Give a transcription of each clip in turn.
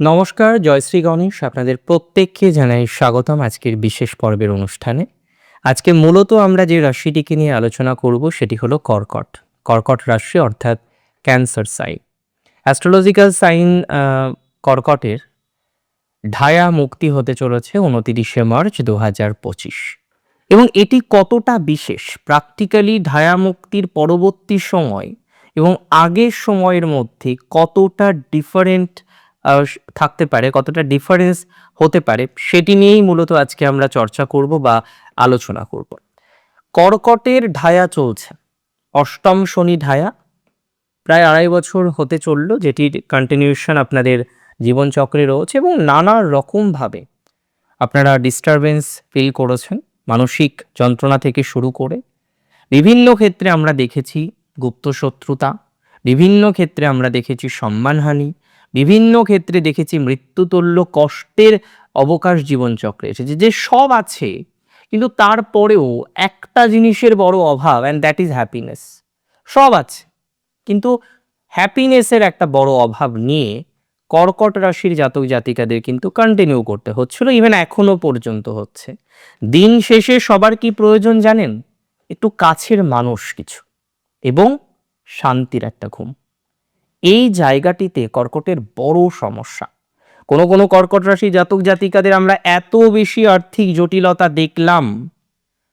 নমস্কার জয়শ্রী গণেশ। আপনাদের প্রত্যেককে জানাই স্বাগতম আজকের বিশেষ পর্বের অনুষ্ঠানে। আজকে মূলত আমরা যে রাশিটিকে নিয়ে আলোচনা করব, সেটি হলো কর্কট। কর্কট রাশি অর্থাৎ ক্যান্সার সাইন। অ্যাস্ট্রোলজিক্যাল সাইন কর্কটের ঢায়া মুক্তি হতে চলেছে উনতিরিশে মার্চ দু হাজার পঁচিশ। এবং এটি কতটা বিশেষ? প্র্যাকটিক্যালি ঢায়া মুক্তির পরবর্তী সময় এবং আগের সময়ের মধ্যে কতটা ডিফারেন্ট থাকতে পারে, কতটা ডিফারেন্স হতে পারে, সেটি নিয়েই মূলত আজকে আমরা চর্চা করব বা আলোচনা করব। কর্কটের ঢায়া চলছে। অষ্টম শনি ঢায়া, প্রায় আড়াই বছর হতে চলল যেটির কন্টিনিউশন আপনাদের জীবনচক্রে রয়েছে এবং নানা রকমভাবে আপনারা ডিস্টারবেন্স ফিল করেছেন, মানসিক যন্ত্রণা থেকে শুরু করে। বিভিন্ন ক্ষেত্রে আমরা দেখেছি গুপ্ত শত্রুতা বিভিন্ন ক্ষেত্রে আমরা দেখেছি সম্মানহানি বিভিন্ন ক্ষেত্রে দেখেছি মৃত্যুতুল্য কষ্টের অবকাশ জীবনচক্রে এসেছে, যে সব আছে, কিন্তু তারপরেও একটা জিনিসের বড় অভাব অ্যান্ড দ্যাট ইজ হ্যাপিনেস সব আছে, কিন্তু হ্যাপিনেসের একটা বড় অভাব নিয়ে কর্কট রাশির জাতক জাতিকাদের কিন্তু কন্টিনিউ করতে হচ্ছিল ইভেন এখনও পর্যন্ত হচ্ছে। দিন শেষে সবার কি প্রয়োজন জানেন? একটু কাছের মানুষ কিছু, এবং শান্তির একটা ঘুম। এই জায়গাটিতে কর্কটের বড় সমস্যা। কোনো কোনো কর্কট রাশি জাতক জাতিকাদের আমরা এত বেশি আর্থিক জটিলতা দেখলাম,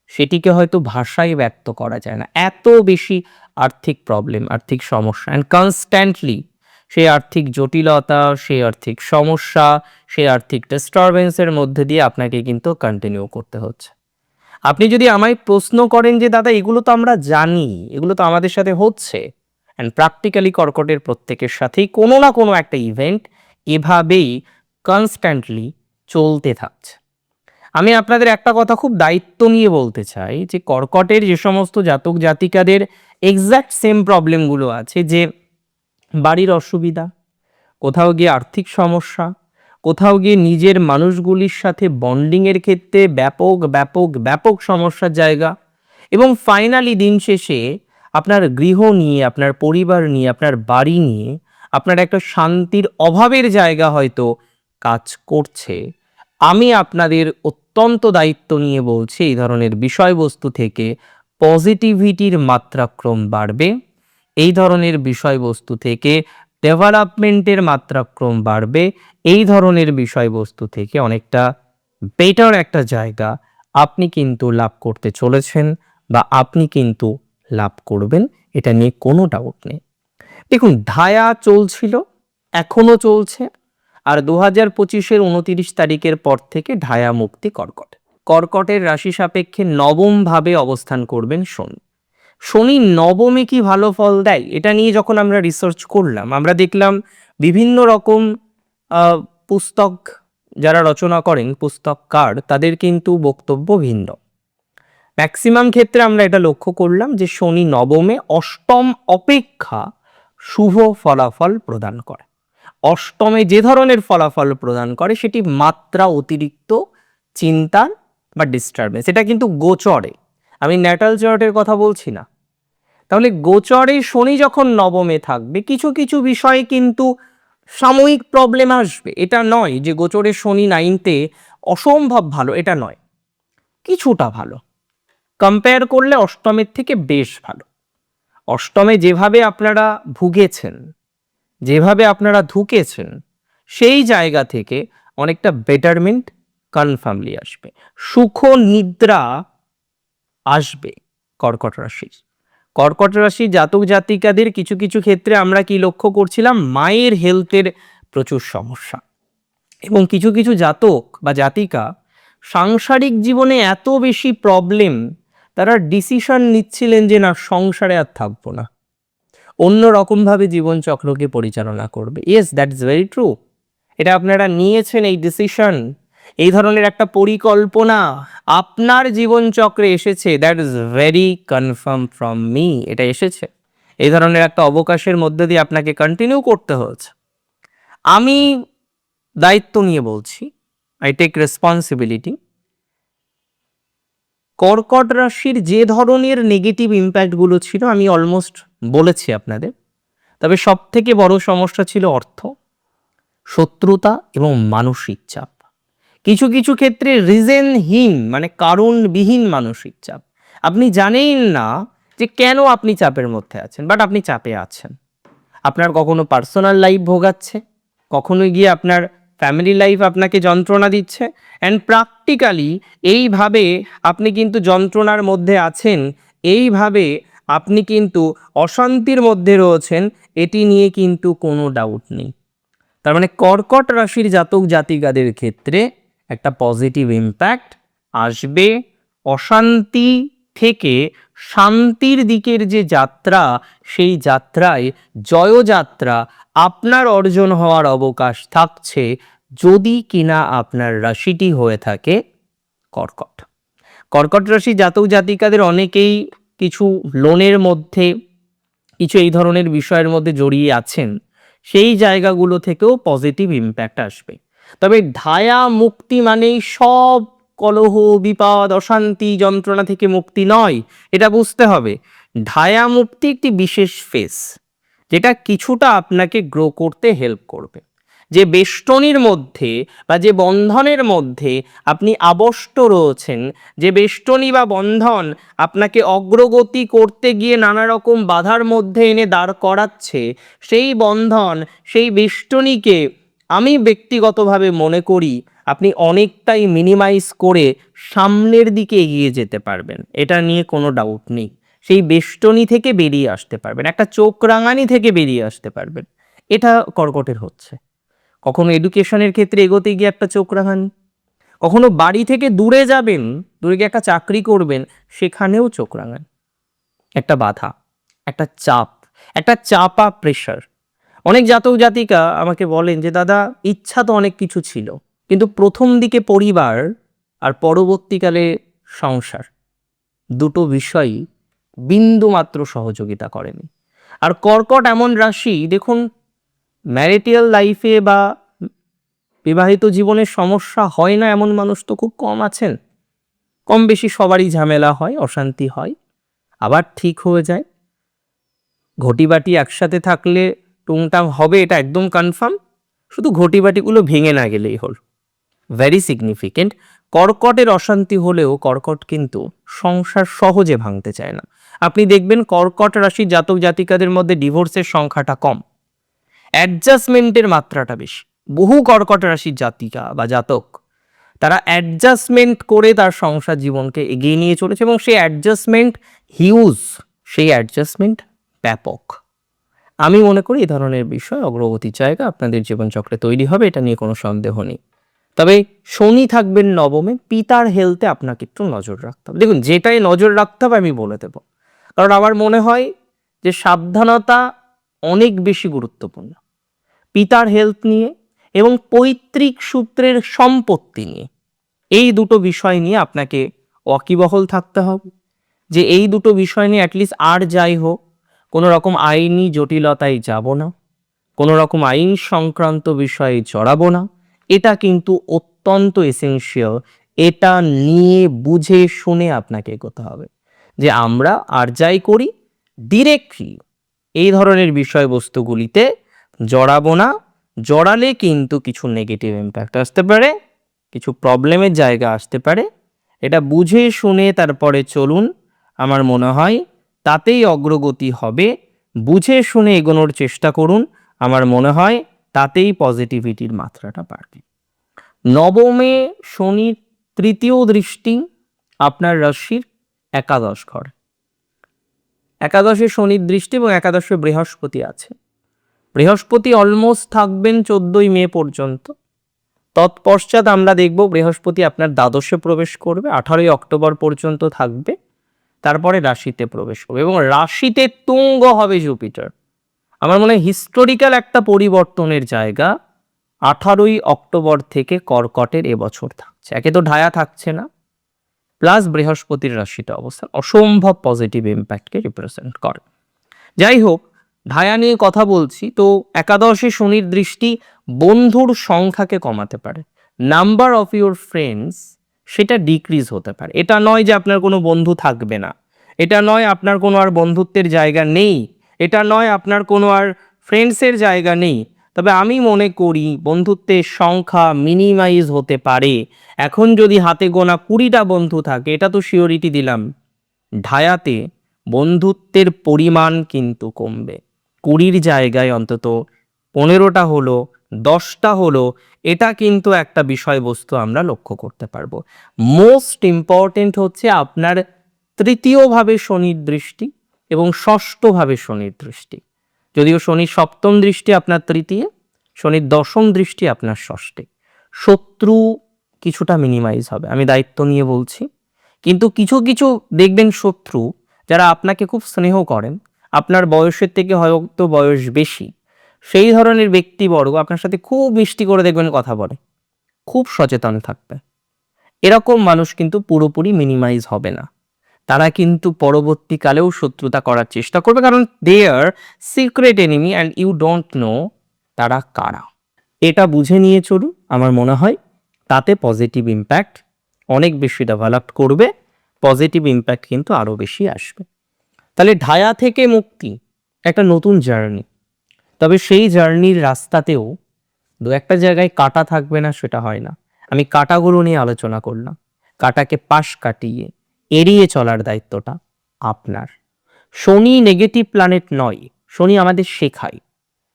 সেটিকে হয়তো ভাষায় ব্যক্ত করা যায় না। এত বেশি আর্থিক প্রবলেম আর্থিক সমস্যা। অ্যান্ড কনস্ট্যান্টলি সেই আর্থিক জটিলতা, সেই আর্থিক সমস্যা, সেই আর্থিক ডিস্টারবেন্সের মধ্যে দিয়ে আপনাকে কিন্তু কন্টিনিউ করতে হচ্ছে। আপনি যদি আমায় প্রশ্ন করেন যে, দাদা, এগুলো তো আমরা জানি, এগুলো তো আমাদের সাথে হচ্ছে। অ্যান্ড প্র্যাকটিক্যালি কর্কটের প্রত্যেকের সাথেই কোনো না কোনো একটা ইভেন্ট এভাবেই কনস্ট্যান্টলি চলতে থাকছে। আমি আপনাদের একটা কথা খুব দায়িত্ব নিয়ে বলতে চাই যে কর্কটের যে সমস্ত জাতক জাতিকাদের এক্স্যাক্ট সেম প্রবলেমগুলো আছে যে বাড়ির অসুবিধা, কোথাও গিয়ে আর্থিক সমস্যা, কোথাও গিয়ে নিজের মানুষগুলির সাথে বন্ডিংয়ের ক্ষেত্রে ব্যাপক ব্যাপক ব্যাপক সমস্যার জায়গা এবং ফাইনালি দিন শেষে আপনার গৃহ নিয়ে, আপনার পরিবার নিয়ে, আপনার বাড়ি নিয়ে আপনার একটা শান্তির অভাবের জায়গা হয়তো কাজ করছে। আমি আপনাদের অত্যন্ত দায়িত্ব নিয়ে বলছি, এই ধরনের বিষয়বস্তু থেকে পজিটিভিটির মাত্রাক্রম বাড়বে। এই ধরনের বিষয়বস্তু থেকে ডেভেলপমেন্টের মাত্রাক্রম বাড়বে। এই ধরনের বিষয়বস্তু থেকে অনেকটা বেটার একটা জায়গা আপনি কিন্তু লাভ করতে চলেছেন বা আপনি কিন্তু লাভ করবেন, এটা নিয়ে কোনো ডাউট নেই। দেখুন, ধায়া চলছিল, এখনও চলছে, আর দু হাজার পঁচিশের উনতিরিশ তারিখের পর থেকে ঢায়া মুক্তি কর্কট। কর্কটের রাশি সাপেক্ষে নবমভাবে অবস্থান করবেন শনি। শনি নবমে কি ভালো ফল দেয়, এটা নিয়ে যখন আমরা রিসার্চ করলাম, আমরা দেখলাম বিভিন্ন রকম পুস্তক যারা রচনা করেন পুস্তককার তাদের কিন্তু বক্তব্য ভিন্ন। ম্যাক্সিমাম ক্ষেত্রে আমরা এটা লক্ষ্য করলাম যে শনি নবমে অষ্টম অপেক্ষা শুভ ফলাফল প্রদান করে। অষ্টমে যে ধরনের ফলাফল প্রদান করে সেটি মাত্রা অতিরিক্ত চিন্তার বা ডিস্টারবেন্স এটা কিন্তু গোচরে। আমি ন্যাটাল চার্টের কথা বলছি না। তাহলে গোচরে শনি যখন নবমে থাকবে, কিছু কিছু বিষয়ে কিন্তু সাময়িক প্রবলেম আসবে। এটা নয় যে গোচরে শনি নাইনতে অসম্ভব ভালো, এটা নয়। কিছুটা ভালো। কম্পেয়ার করলে অষ্টমের থেকে বেশ ভালো। অষ্টমে যেভাবে আপনারা ভুগেছেন, যেভাবে আপনারা ধুকেছেন, সেই জায়গা থেকে অনেকটা বেটারমেন্ট কনফার্মলি আসবে। সুখ নিদ্রা আসবে কর্কট রাশির। কর্কট রাশি জাতক জাতিকাদের কিছু কিছু ক্ষেত্রে আমরা কি লক্ষ্য করছিলাম? মায়ের হেলথের প্রচুর সমস্যা। এবং কিছু কিছু জাতক বা জাতিকা সাংসারিক জীবনে এত বেশি প্রবলেম তারা ডিসিশন নিচ্ছিলেন যে না, সংসারে আর থাকব না। অন্য রকমভাবে জীবনচক্রকে পরিচালনা করবে। Yes that is very true এটা আপনারা নিয়েছেন এই ডিসিশন এই ধরনের একটা পরিকল্পনা আপনার জীবনচক্রে এসেছে। That is very confirm from me এটা এসেছে। এই ধরনের একটা অবকাশের মধ্যে দিয়ে আপনাকে কন্টিনিউ করতে হচ্ছে আমি দায়িত্ব নিয়ে বলছি। আই টেক রেসপন্সিবিলিটি কর্কট রাশির যে ধরনের নেগেটিভ ইম্প্যাক্টগুলো ছিল, আমি অলমোস্ট বলেছি আপনাদের। তবে সব থেকে বড় সমস্যা ছিল অর্থ, শত্রুতা এবং মানসিক চাপ। কিছু কিছু ক্ষেত্রে রিজেনহীন মানে কারণবিহীন মানসিক চাপ। আপনি জানেন না যে কেন আপনি চাপের মধ্যে আছেন বাট আপনি চাপে আছেন। আপনার কখনো পার্সোনাল লাইফ ভোগাচ্ছে কখনো গিয়ে আপনার ফ্যামিলি লাইফ আপনাকে যন্ত্রণা দিচ্ছে। অ্যান্ড প্র্যাকটিক্যালি এইভাবে আপনি কিন্তু যন্ত্রণার মধ্যে আছেন, এইভাবে আপনি কিন্তু অশান্তির মধ্যে রয়েছেন, এটি নিয়ে কিন্তু কোনো ডাউট নেই। তার মানে কর্কট রাশির জাতক জাতিকাদের ক্ষেত্রে একটা পজিটিভ ইম্প্যাক্ট আসবে। অশান্তি থেকে শান্তির দিকের যে যাত্রা, সেই যাত্রায় জয়যাত্রা আপনার অর্জন হওয়ার অবকাশ থাকছে যদি কিনা আপনার রাশিটি হয়ে থাকে কর্কট। কর্কট রাশি জাতক জাতিকাদের অনেকেই কিছু লোনের মধ্যে, কিছু এই ধরনের বিষয়ের মধ্যে জড়িয়ে আছেন, সেই জায়গাগুলো থেকেও পজিটিভ ইম্প্যাক্ট আসবে। তবে ধায়া মুক্তি মানেই সব কলহ, বিপদ, অশান্তি, যন্ত্রণা থেকে মুক্তি নয়, এটা বুঝতে হবে। ধায়া মুক্তি একটি বিশেষ ফেস যেটা কিছুটা আপনাকে গ্রো করতে হেল্প করবে। যে বেষ্টনীর মধ্যে বা যে বন্ধনের মধ্যে আপনি আবষ্ট রয়েছেন, যে বেষ্টনী বা বন্ধন আপনাকে অগ্রগতি করতে গিয়ে নানা রকম বাধার মধ্যে এনে দাঁড় করাচ্ছে, সেই বন্ধন, সেই বেষ্টনীকে আমি ব্যক্তিগতভাবে মনে করি আপনি অনেকটাই মিনিমাইজ করে সামনের দিকে এগিয়ে যেতে পারবেন। এটা নিয়ে কোনো ডাউট নেই। সেই বেষ্টনী থেকে বেরিয়ে আসতে পারবেন, একটা চোখ রাঙানি থেকে বেরিয়ে আসতে পারবেন। এটা কর্কটের হচ্ছে। কখনো এডুকেশনের ক্ষেত্রে এগোতে গিয়ে একটা চোখ রাঙানি কখনো বাড়ি থেকে দূরে যাবেন, দূরে গিয়ে একটা চাকরি করবেন, সেখানেও চোখ রাঙান একটা বাধা, একটা চাপ, একটা চাপা প্রেশার অনেক জাতক জাতিকা আমাকে বলেন যে, দাদা, ইচ্ছা তো অনেক কিছু ছিল, কিন্তু প্রথম দিকে পরিবার আর পরবর্তীকালে সংসার, দুটো বিষয়ই বিন্দু মাত্র সহযোগিতা করেনি। আর কর্কট এমন রাশি, দেখুন, ম্যারিটিয়াল লাইফে বা বিবাহিত জীবনে সমস্যা হয় না এমন মানুষ তো খুব কম আছেন। কম বেশি সবারই ঝামেলা হয়, অশান্তি হয়, আবার ঠিক হয়ে যায়। ঘটিবাটি একসাথে থাকলে টুংটাং হবে, এটা একদম কনফার্ম শুধু ঘটিবাটিগুলো ভেঙে না গেলেই হল। ভেরি সিগনিফিকেন্ট কর্কটের অশান্তি হলেও কর্কট কিন্তু সংসার সহজে ভাঙতে চায় না। আপনি দেখবেন কর্কট রাশির জাতক জাতিকাদের মধ্যে ডিভোর্সের সংখ্যাটা কম। অ্যাডজাস্টমেন্টের মাত্রাটা বেশি। বহু কর্কট রাশির জাতিকা বা জাতক, তারা অ্যাডজাস্টমেন্ট করে তার সংসার জীবনকে এগিয়ে নিয়ে চলেছে এবং সেই অ্যাডজাস্টমেন্ট হিউজ সেই অ্যাডজাস্টমেন্ট ব্যাপক। আমি মনে করি এই ধরনের বিষয় অগ্রগতির জায়গা আপনাদের জীবনচক্রে তৈরি হবে, এটা নিয়ে কোনো সন্দেহ নেই। তবে শনি থাকবেন নবমে, পিতার হেলথে আপনাকে একটু নজর রাখতে হবে। দেখুন, যেটাই নজর রাখতে হবে আমি বলে দেবো। কারণ আমার মনে হয় যে সাবধানতা অনেক বেশি গুরুত্বপূর্ণ। পিতার হেলথ নিয়ে এবং পৈতৃক সূত্রের সম্পত্তি নিয়ে। এই দুটো বিষয় নিয়ে আপনাকে ওয়াকিবহল থাকতে হবে যে এই দুটো বিষয় নিয়ে অ্যাটলিস্ট আর যাই হোক, কোনো রকম আইনি জটিলতায় যাব না, কোনো রকম আইন সংক্রান্ত বিষয়ে জড়াবো না। এটা কিন্তু অত্যন্ত এসেনশিয়াল এটা নিয়ে বুঝে শুনে আপনাকে এগোতে হবে। যে আমরা আর যাই করি ডিরেক্টলি এই ধরনের বিষয়বস্তুগুলিতে জড়াবো না। জড়ালে কিন্তু কিছু নেগেটিভ ইম্প্যাক্ট আসতে পারে, কিছু প্রবলেমের জায়গা আসতে পারে। এটা বুঝে শুনে তারপরে চলুন, আমার মনে হয় তাতেই অগ্রগতি হবে। বুঝে শুনে এগোনোর চেষ্টা করুন, আমার মনে হয় তাতেই পজিটিভিটির মাত্রাটা বাড়বে। নবমে শনির তৃতীয় দৃষ্টি আপনার রাশির একাদশ ঘর। একাদশে শনির দৃষ্টি এবং একাদশে বৃহস্পতি আছে। বৃহস্পতি অলমোস্ট থাকবেন চোদ্দই মে পর্যন্ত। তৎপশ্চাৎ আমরা দেখব বৃহস্পতি আপনার দ্বাদশে প্রবেশ করবে, আঠারোই অক্টোবর পর্যন্ত থাকবে, তারপরে রাশিতে প্রবেশ করবে এবং রাশিতে তুঙ্গ হবে জুপিটার। আমার মনে হয় হিস্টোরিক্যাল একটা পরিবর্তনের জায়গা আঠারোই অক্টোবর থেকে কর্কটের এবছর থাকছে। একে তো ঢায়া থাকছে না। প্লাস বৃহস্পতির রাশিতে অবস্থান, অসম্ভব পজিটিভ ইম্প্যাক্টকে রিপ্রেজেন্ট করে। যাই হোক, ঢায়া নিয়ে কথা বলছি, তো একাদশে শনির দৃষ্টি বন্ধুর সংখ্যাকে কমাতে পারে। নাম্বার অফ ইউর ফ্রেন্ডস সেটা ডিক্রিজ হতে পারে। এটা নয় যে আপনার কোনো বন্ধু থাকবে না। এটা নয় আপনার কোনো আর বন্ধুত্বের জায়গা নেই। এটা নয় আপনার কোনো আর ফ্রেন্ডসের জায়গা নেই। তবে আমি মনে করি বন্ধুত্বের সংখ্যা মিনিমাইজ হতে পারে। এখন যদি হাতে গোনা কুড়িটা বন্ধু থাকে, এটা তো শিওরিটি দিলাম। ঢায়াতে বন্ধুত্বের পরিমাণ কিন্তু কমবে। কুড়ির জায়গায় অন্তত পনেরোটা হলো, দশটা হলো, এটা কিন্তু একটা বিষয়বস্তু আমরা লক্ষ্য করতে পারব। মোস্ট ইম্পর্টেন্ট হচ্ছে আপনার তৃতীয়ভাবে শনির দৃষ্টি এবং ষষ্ঠভাবে শনির দৃষ্টি। যদিও শনির সপ্তম দৃষ্টি আপনার তৃতীয় শনির দশম দৃষ্টি আপনার ষষ্ঠে। শত্রু কিছুটা মিনিমাইজ হবে, আমি দায়িত্ব নিয়ে বলছি। কিন্তু কিছু কিছু দেখবেন শত্রু যারা আপনাকে খুব স্নেহ করেন, আপনার বয়সের থেকে হয়তো বয়স বেশি, সেই ধরনের ব্যক্তিবর্গ আপনার সাথে খুব মিষ্টি করে দেখবেন কথা বলে, খুব সচেতন থাকবে। এরকম মানুষ কিন্তু পুরোপুরি মিনিমাইজ হবে না। তারা কিন্তু পরবর্তীকালেও শত্রুতা করার চেষ্টা করবে, কারণ they are secret enemy and you don't know তারা কারা। এটা বুঝে নিয়ে চলুন, আমার মনে হয় তাতে পজিটিভ ইম্প্যাক্ট অনেক বেশি ডেভেলপ করবে পজিটিভ ইম্প্যাক্ট কিন্তু আরও বেশি আসবে। তাহলে ঢায়া থেকে মুক্তি, একটা নতুন জার্নি তবে সেই জার্নির রাস্তাতেও দু একটা জায়গায় কাটা থাকবে না, সেটা হয় না। আমি কাটাগুলো নিয়ে আলোচনা করলাম। কাটাকে পাশ কাটিয়ে এড়িয়ে চলার দায়িত্বটা আপনার। শনি নেগেটিভ প্ল্যানেট নয়, শনি আমাদের শেখায়।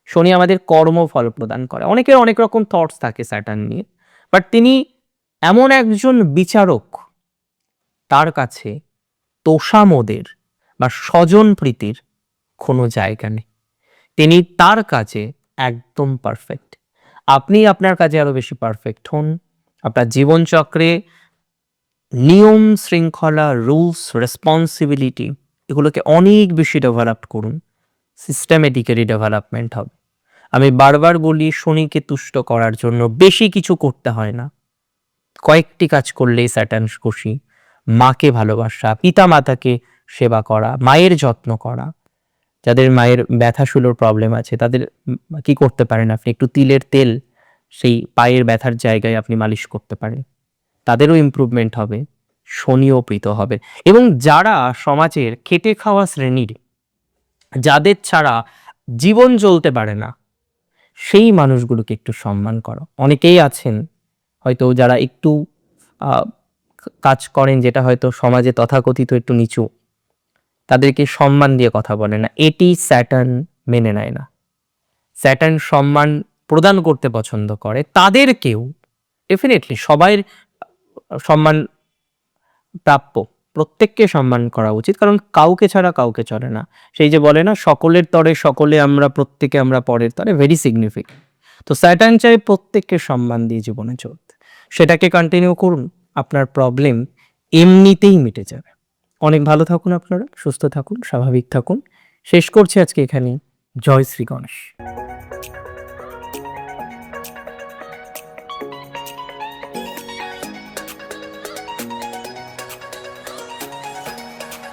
শনি আমাদের কর্মফল প্রদান করে। অনেকের অনেক রকম থটস থাকে স্যাটার্ন নিয়ে বাট তিনি এমন একজন বিচারক তার কাছে তোষামোদের বা স্বজন প্রীতির কোনো জায়গা নেই। তিনি তার কাজে একদম পারফেক্ট আপনি আপনার কাজে আরও বেশি পারফেক্ট হন। আপনার জীবনচক্রে নিয়ম শৃঙ্খলা, রুলস রেসপন্সিবিলিটি এগুলোকে অনেক বেশি ডেভেলপ করুন। সিস্টেমেটিক্যালি ডেভেলপমেন্ট হবে। আমি বারবার বলি, শনিকে তুষ্ট করার জন্য বেশি কিছু করতে হয় না। কয়েকটি কাজ করলেই স্যাটার্ন খুশি। মাকে ভালোবাসা পিতা মাতাকে সেবা করা, মায়ের যত্ন করা। যাদের মায়ের ব্যথা শুলোর প্রবলেম আছে, তাদের কি করতে পারেন আপনি? একটু তিলের তেল, সেই পায়ের ব্যথার জায়গায় আপনি মালিশ করতে পারেন। তাদেরও ইমপ্রুভমেন্ট হবে, শনিও প্রীত হবে। এবং যারা সমাজের খেটে খাওয়া শ্রেণির, যাদের ছাড়া জীবন চলতে পারে না, সেই মানুষগুলোকে একটু সম্মান করো। অনেকেই আছেন, হয়তো যারা একটু কাজ করেন যেটা হয়তো সমাজে তথাকথিত একটু নিচু, তাদেরকে সম্মান দিয়ে কথা বলে না। এটি স্যাটার্ন মেনে নেয় না। স্যাটার্ন সম্মান প্রদান করতে পছন্দ করে। তাদেরকেও ডেফিনেটলি সবাই সম্মান প্রাপ্য। প্রত্যেককে সম্মান করা উচিত, কারণ কাউকে ছাড়া কাউকে চলে না। সেই যে বলে না, সকলের তরে সকলে আমরা, প্রত্যেকে আমরা পরের তরে ভেরি সিগনিফিকেন্ট তো স্যাটার্ন চাই প্রত্যেককে সম্মান দিয়ে জীবনে চলতে। সেটাকে কন্টিনিউ করুন, আপনার প্রবলেম এমনিতেই মিটে যাবে। অনেক ভালো থাকুন আপনারা, সুস্থ থাকুন, স্বাভাবিক থাকুন। শেষ করছি আজকে এখানে জয় শ্রী গণেশ।